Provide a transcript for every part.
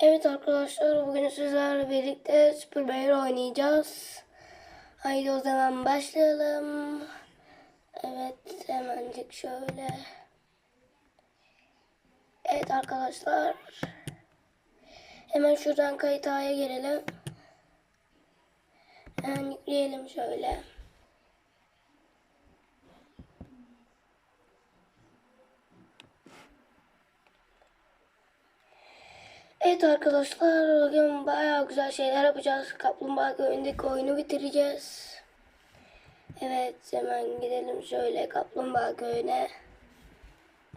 Evet arkadaşlar bugün sizlerle birlikte Super Bear oynayacağız. Haydi o zaman başlayalım. Evet hemencik şöyle. Evet arkadaşlar. Hemen şuradan kayıt A'ya girelim. Hemen yükleyelim şöyle. Evet arkadaşlar bugün bayağı güzel şeyler yapacağız. Kaplumbağa köyündeki oyunu bitireceğiz. Evet hemen gidelim şöyle Kaplumbağa köyüne.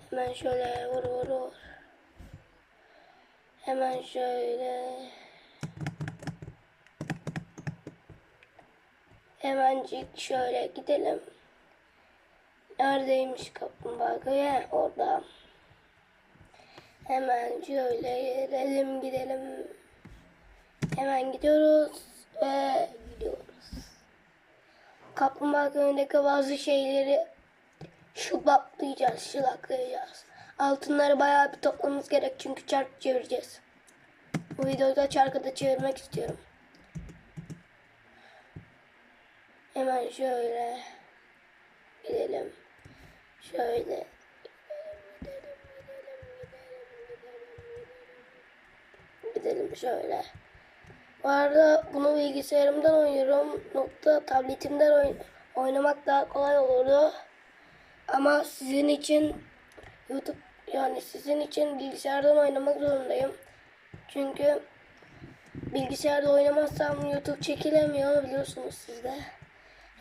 Hemen şöyle vur vur vur. Hemen şöyle. Hemencik şöyle gidelim. Neredeymiş Kaplumbağa köyü? Orada. Hemen şöyle gidelim gidelim. Hemen gidiyoruz ve gidiyoruz. Kaplumbağa köyündeki bazı şeyleri şulaplayacağız, şılaklayacağız. Altınları bayağı bir toplamamız gerek çünkü çark çevireceğiz. Bu videoda çarkı da çevirmek istiyorum. Hemen şöyle gidelim. Şöyle gidelim şöyle. Bu arada bunu bilgisayarımdan oynuyorum. Nokta tabletimden oyn- oynamak daha kolay olurdu. Ama sizin için YouTube yani sizin için bilgisayardan oynamak zorundayım. Çünkü bilgisayarda oynamazsam YouTube çekilemiyor biliyorsunuz siz de.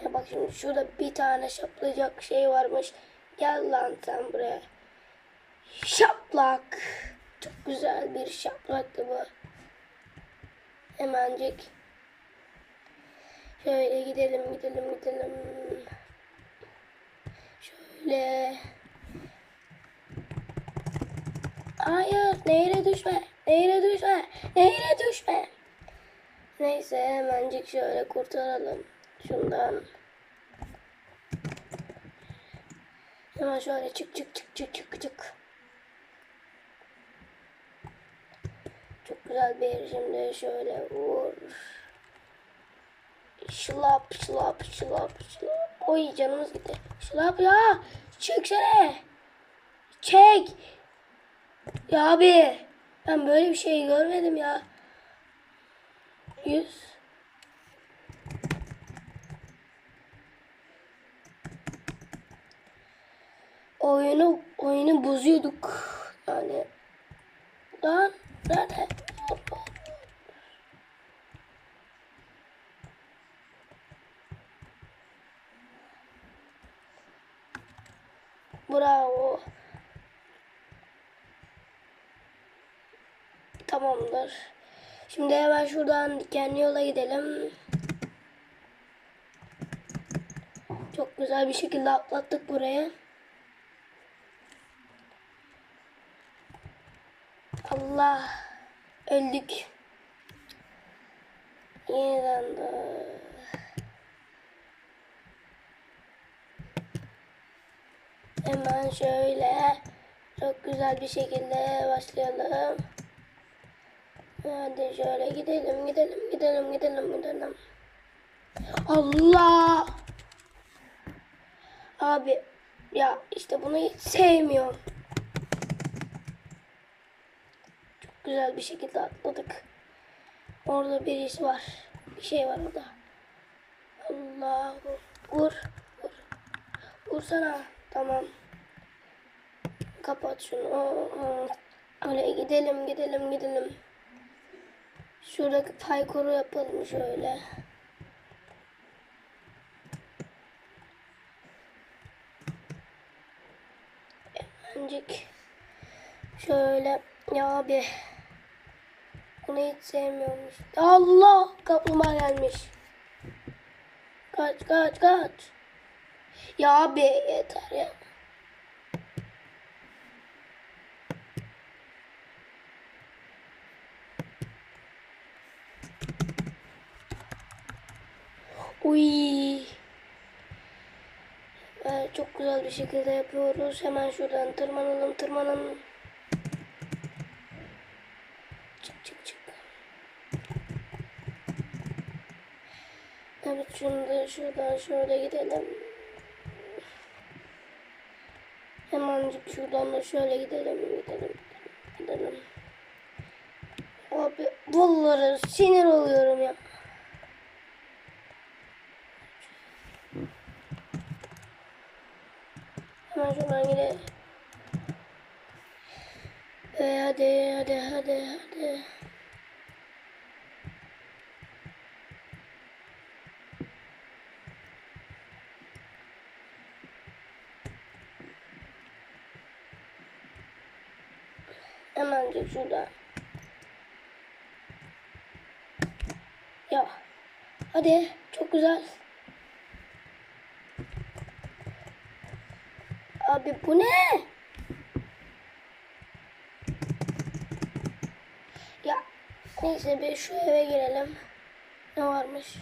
Ya bak şimdi şurada bir tane şaplayacak şey varmış. Gel lan sen buraya. Şaplak. Çok güzel bir şaplaktı bu. Hemencik. Şöyle gidelim gidelim gidelim. Şöyle. Hayır nehre düşme. Nehre düşme. Nehre düşme. Neyse hemencik şöyle kurtaralım. Şundan. Hemen şöyle çık çık çık çık çık çık. Çok güzel bir. Şimdi şöyle vur. Şılap şılap şılap şılap. Oy canımız gitti. Şılap ya. Çeksene. Çek. Ya abi. Ben böyle bir şey görmedim ya. Yüz. Oyunu oyunu bozuyorduk. Yani Lan nerede? Bravo. Tamamdır. Şimdi hemen şuradan dikenli yola gidelim. Çok güzel bir şekilde atlattık buraya. Allah öldük. Yeniden de. Hemen şöyle çok güzel bir şekilde başlayalım. Hadi şöyle gidelim gidelim gidelim gidelim gidelim. Allah! Abi ya işte bunu hiç sevmiyorum. güzel bir şekilde atladık. Orada birisi var. Bir şey var orada. Allah vur. Vur. Vursana. Tamam. Kapat şunu. Öyle gidelim gidelim gidelim. Şuradaki paykoru yapalım şöyle. Hemencik. Şöyle. Ya abi. Bunu hiç sevmiyormuş. Allah! Kaplumbağa gelmiş. Kaç kaç kaç. Ya abi yeter ya. Uy. Evet, çok güzel bir şekilde yapıyoruz. Hemen şuradan tırmanalım tırmanalım. çık çık çık. Evet şunu da şuradan şöyle gidelim. Hemencik şuradan da şöyle gidelim gidelim gidelim. Abi vallahi sinir oluyorum ya. Hemen şuradan gidelim. Ee, hadi hadi hadi hadi. Hemencik şurada. Ya. Hadi. Çok güzel. Abi bu ne? Ya neyse bir şu eve girelim. Ne varmış?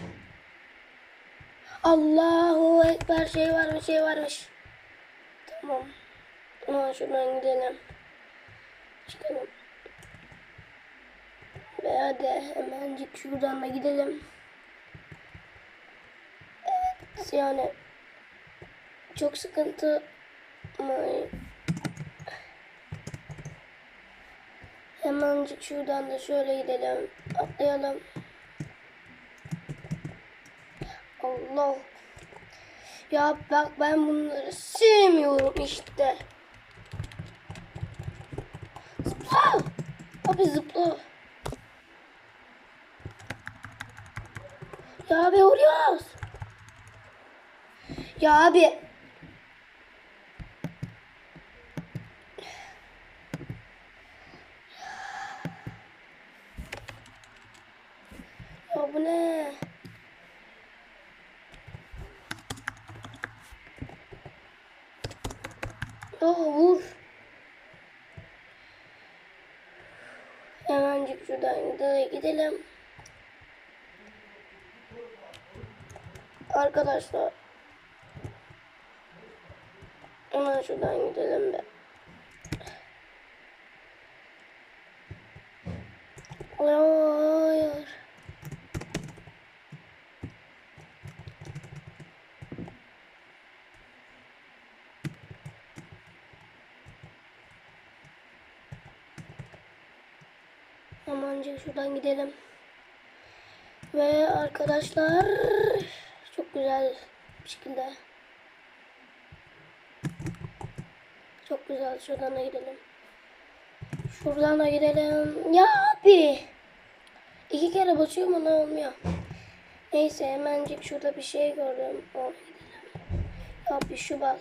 Allahu Ekber şey varmış şey varmış. Tamam. Ama şuradan gidelim. Çıkalım. Ve hadi hemencik şuradan da gidelim. Evet yani çok sıkıntı hemencik şuradan da şöyle gidelim. Atlayalım. Allah. Ya bak ben bunları sevmiyorum işte. Abi zıpla. Ya abi vuruyoruz. Ya abi. Ya bu ne? Ya vur. Hemencik şuradan gidelim. gidelim. Arkadaşlar. Hemen şuradan gidelim be. Hayır. Hemancık şuradan gidelim. Ve arkadaşlar çok güzel bir şekilde çok güzel şuradan da gidelim. Şuradan da gidelim. Ya abi. İki kere basıyorum ama olmuyor. Neyse hemencik şurada bir şey gördüm. Oraya gidelim. Ya bir şu bak.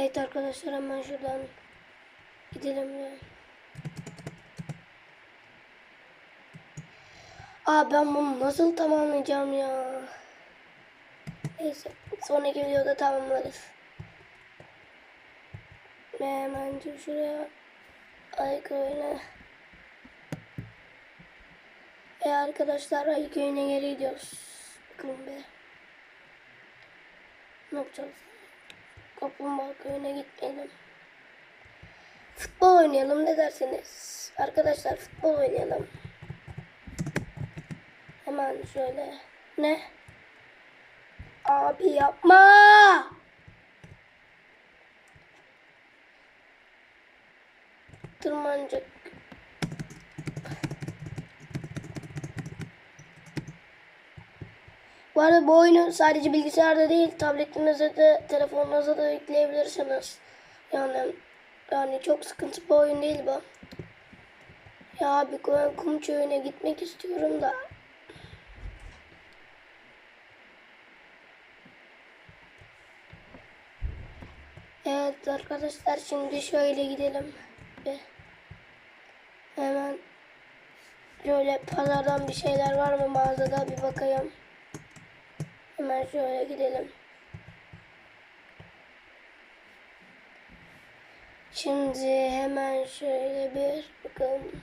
Evet arkadaşlar hemen şuradan gidelim ya. Aa ben bunu nasıl tamamlayacağım ya? Neyse sonraki videoda tamamlarız. Ve hemen şuraya ayık oyuna. Ve arkadaşlar ayık oyuna geri gidiyoruz. Bakalım be. Ne yapacağız? Kaplumbağa köyüne gitmeyelim. Futbol oynayalım ne dersiniz? Arkadaşlar futbol oynayalım. Hemen şöyle. Ne? Abi yapma! Tırmancık. Bu arada bu oyunu sadece bilgisayarda değil, tabletinize de, telefonunuza da yükleyebilirsiniz. Yani yani çok sıkıntı bir oyun değil bu. Ya ben kum çöyüne gitmek istiyorum da. Evet arkadaşlar şimdi şöyle gidelim. Hemen şöyle pazardan bir şeyler var mı mağazada bir bakayım. Hemen şöyle gidelim. Şimdi hemen şöyle bir bakalım.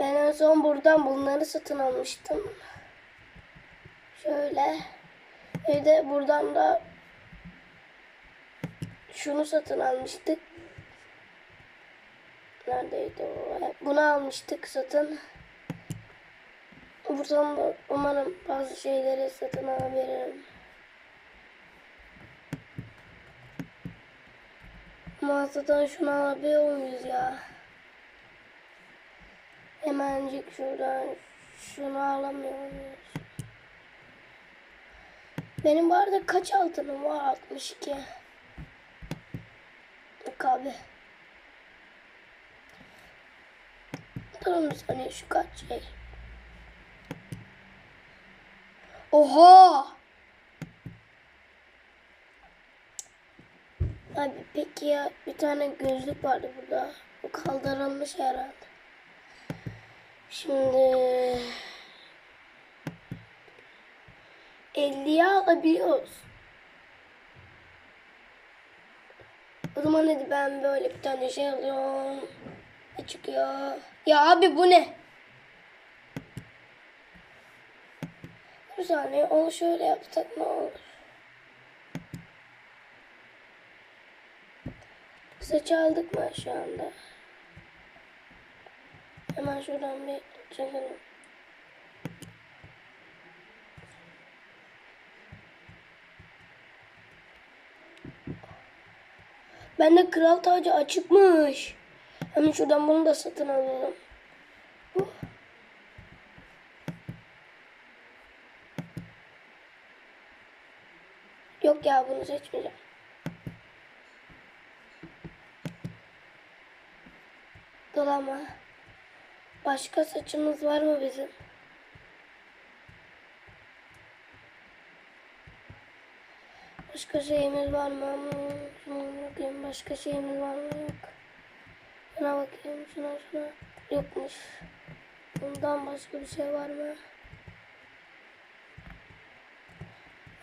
Ben en son buradan bunları satın almıştım. Şöyle. Bir de buradan da şunu satın almıştık. Neredeydi o? Bunu almıştık satın. Buradan da umarım bazı şeyleri satın alabilirim. Mağazadan şunu alabiliyor muyuz ya? Hemencik şuradan şunu alamıyor muyuz? Benim bu arada kaç altınım var? 62. Yok abi. Durun bir saniye şu kaç şey. Oha! Abi peki ya bir tane gözlük vardı burada. O kaldırılmış herhalde. Şimdi 50'ye alabiliyoruz. O zaman hadi ben böyle bir tane şey alıyorum. Çıkıyor? Ya abi bu ne? Saniye onu şöyle yapsak ne olur? Saç aldık mı şu anda? Hemen şuradan bir çekelim. Bende kral tacı açıkmış. Hemen şuradan bunu da satın alalım. Yok ya bunu seçmeyeceğim. Dolama. Başka saçımız var mı bizim? Başka şeyimiz var mı? Bakayım başka şeyimiz var mı? Yok. Şuna bakayım. Şuna şuna. Yokmuş. Bundan başka bir şey var mı?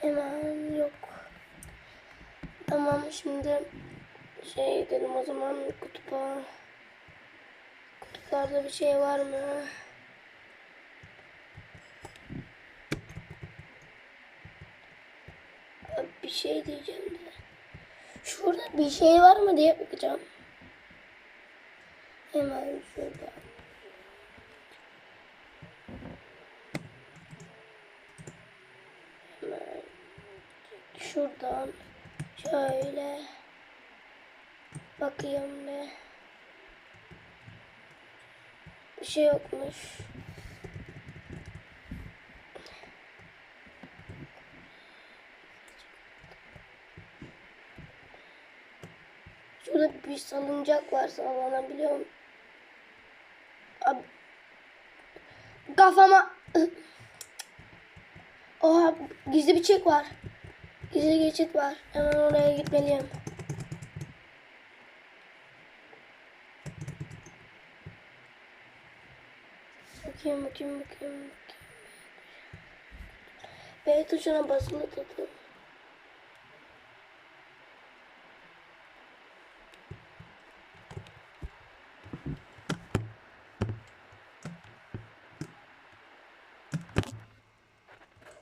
Hemen yok. Tamam şimdi şey edelim o zaman kutupa. Kutuplarda bir şey var mı? Bir şey diyeceğim de. Şurada bir şey var mı diye bakacağım. Hemen şurada. Hemen şuradan şöyle bakayım bir. Bir şey yokmuş. Şurada bir salıncak var sallanabiliyor muyum? Abi. Kafama. Oha gizli bir çek var. Gizli geçit var. Hemen oraya gitmeliyim. Bakayım bakayım bakayım. bakayım. B tuşuna basılı tutun.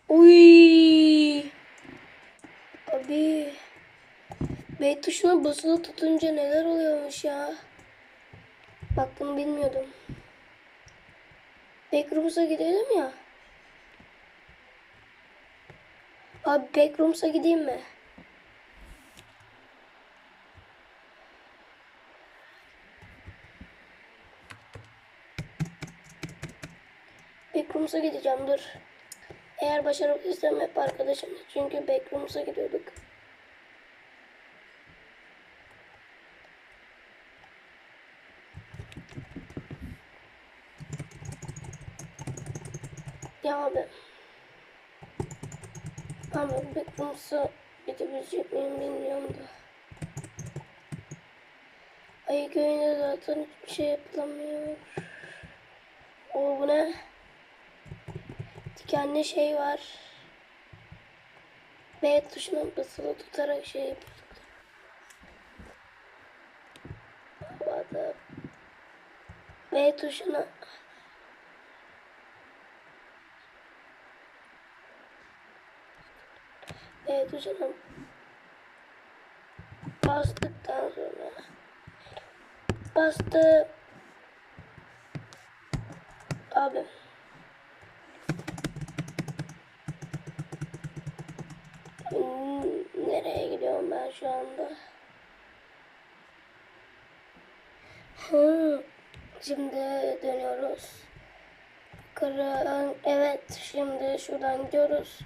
Uy. Abi. B tuşuna basılı tutunca neler oluyormuş ya. Bak bunu bilmiyordum. Backrooms'a gidelim ya. Abi Backrooms'a gideyim mi? Backrooms'a gideceğim dur. Eğer başarabilirsem hep arkadaşımla. Çünkü Backrooms'a gidiyorduk. Abi. Ama Backrooms'a gidebilecek miyim bilmiyorum da. Ayı köyünde zaten hiçbir şey yapılamıyor. O bu ne? Dikenli şey var. B tuşuna basılı tutarak şey yapıyorduk. Havada B tuşuna B tuşuna bastıktan sonra. Bastı. Abi. Hmm, nereye gidiyorum ben şu anda? Hı, şimdi dönüyoruz. Yukarı, evet şimdi şuradan gidiyoruz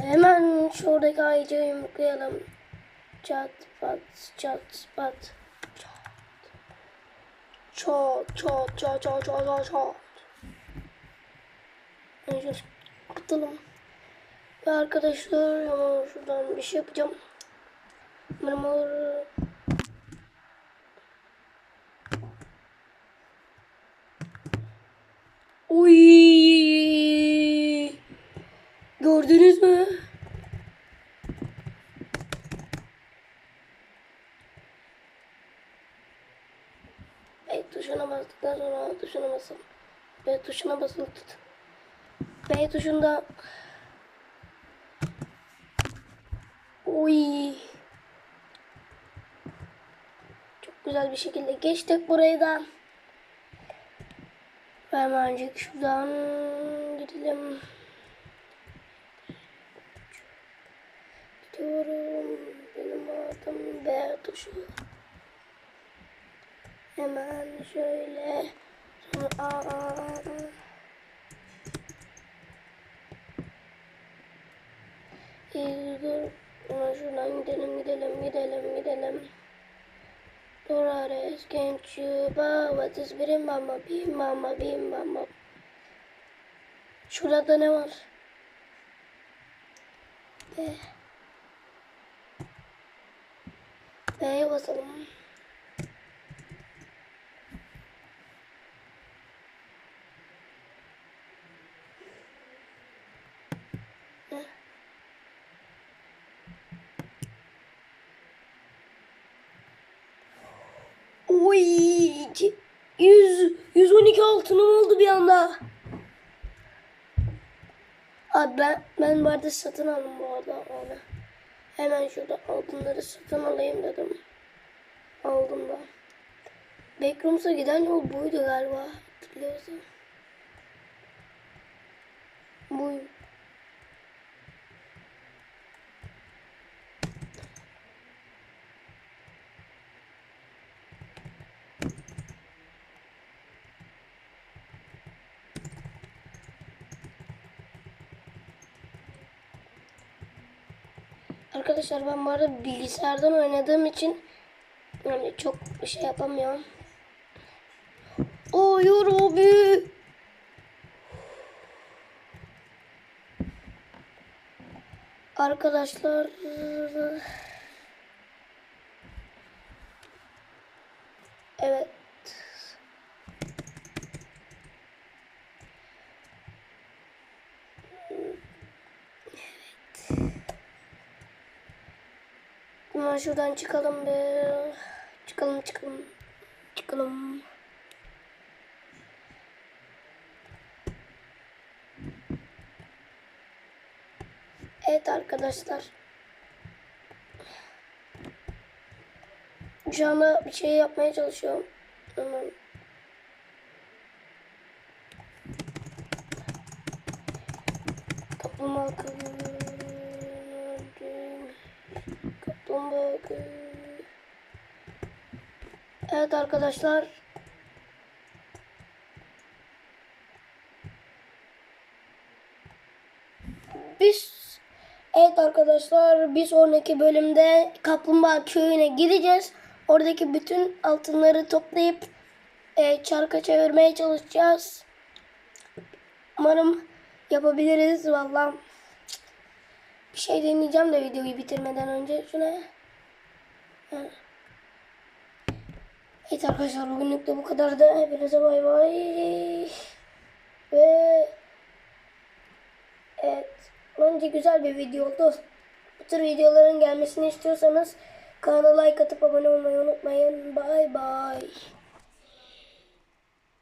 hemen şuradaki ayıcığı yumruklayalım çat pat çat pat Çat çat çat çat çat çat çat. Neyse kurtulalım. Ve arkadaşlar hemen şuradan bir şey yapacağım. Mırmır. Uy! Gördünüz mü? B tuşuna bastıktan sonra tuşuna basın. B tuşuna basılı tut. B tuşunda Uy. Çok güzel bir şekilde geçtik burayı da. Hemencik şuradan gidelim. Gidiyorum. Benim adım B tuşu. Hemen şöyle. Sonra A, A, A, A. İyi, dur. Ama şuradan gidelim, gidelim, gidelim, gidelim. Dolores, you bow? What is birim mama, bim mama, bim mama. Şurada ne var? B. B'ye basalım. Oy, 100 112 altınım oldu bir anda. Abi ben ben bu arada satın aldım bu arada onu. Hemen şurada altınları satın alayım dedim. Aldım da. Backrooms'a giden yol buydu galiba. Hatırlıyorsam. Buy. Arkadaşlar ben bu arada bilgisayardan oynadığım için yani çok şey yapamıyorum. Hayır abi. Arkadaşlar Evet. Hemen şuradan çıkalım be. Çıkalım çıkalım. Çıkalım. Evet arkadaşlar. Şu anda bir şey yapmaya çalışıyorum. Hemen. Kaplumbağa kılığı. Kaplumbağa kılığı. Evet arkadaşlar. Biz Evet arkadaşlar bir sonraki bölümde Kaplumbağa köyüne gideceğiz. Oradaki bütün altınları toplayıp e, çarka çevirmeye çalışacağız. Umarım yapabiliriz valla. Bir şey deneyeceğim de videoyu bitirmeden önce şuna. Ha. Evet arkadaşlar bugünlük de bu kadar da hepinize bay bay. Ve evet bence güzel bir video oldu. bu tür videoların gelmesini istiyorsanız kanala like atıp abone olmayı unutmayın. Bay bay.